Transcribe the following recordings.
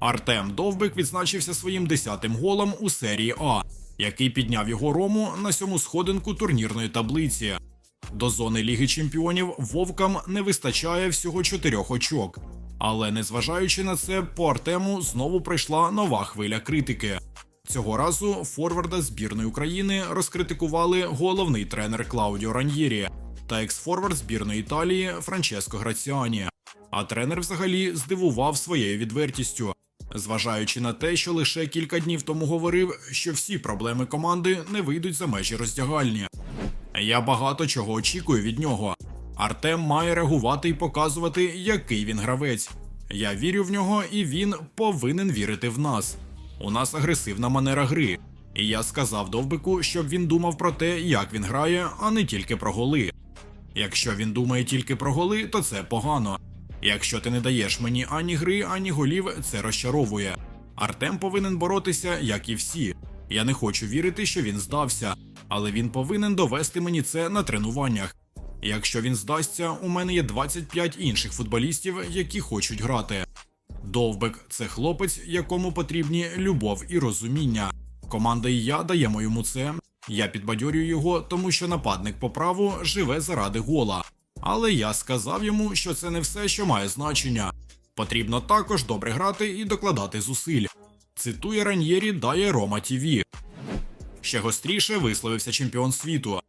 Артем Довбик відзначився своїм десятим голом у серії А, який підняв його рому на сьому сходинку турнірної таблиці. До зони Ліги Чемпіонів Вовкам не вистачає всього чотирьох очок. Але незважаючи на це, по Артему знову прийшла нова хвиля критики. Цього разу форварда збірної України розкритикували головний тренер Клаудіо Раньєрі та екс-форвард збірної Італії Франческо Граціані. А тренер взагалі здивував своєю відвертістю, зважаючи на те, що лише кілька днів тому говорив, що всі проблеми команди не вийдуть за межі роздягальні. Я багато чого очікую від нього. Артем має реагувати і показувати, який він гравець. Я вірю в нього, і він повинен вірити в нас. У нас агресивна манера гри. І я сказав довбику, щоб він думав про те, як він грає, а не тільки про голи. Якщо він думає тільки про голи, то це погано. Якщо ти не даєш мені ані гри, ані голів, це розчаровує. Артем повинен боротися, як і всі. Я не хочу вірити, що він здався, але він повинен довести мені це на тренуваннях. Якщо він здасться, у мене є 25 інших футболістів, які хочуть грати. Довбик це хлопець, якому потрібні любов і розуміння. Команда і я даємо йому це. Я підбадьорюю його, тому що нападник по праву живе заради гола. Але я сказав йому, що це не все, що має значення. Потрібно також добре грати і докладати зусиль. Цитує Раньєрі дає Рома ТІВІ. Ще гостріше висловився чемпіон світу.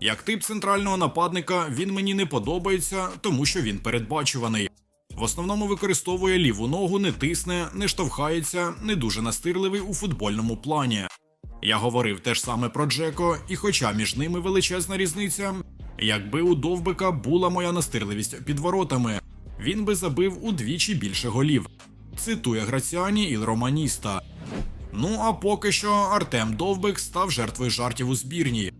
Як тип центрального нападника, він мені не подобається, тому що він передбачуваний. В основному використовує ліву ногу, не тисне, не штовхається, не дуже настирливий у футбольному плані. Я говорив те ж саме про Джеко, і хоча між ними величезна різниця, якби у Довбика була моя настирливість під воротами, він би забив удвічі більше голів. Цитує Граціані і Романіста. Ну а поки що Артем Довбик став жертвою жартів у збірній.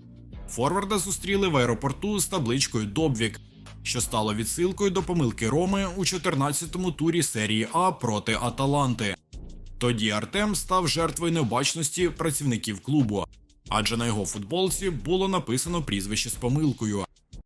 Форварда зустріли в аеропорту з табличкою Добвік, що стало відсилкою до помилки Роми у 14-му турі серії А проти Аталанти. Тоді Артем став жертвою необачності працівників клубу, адже на його футболці було написано прізвище з помилкою.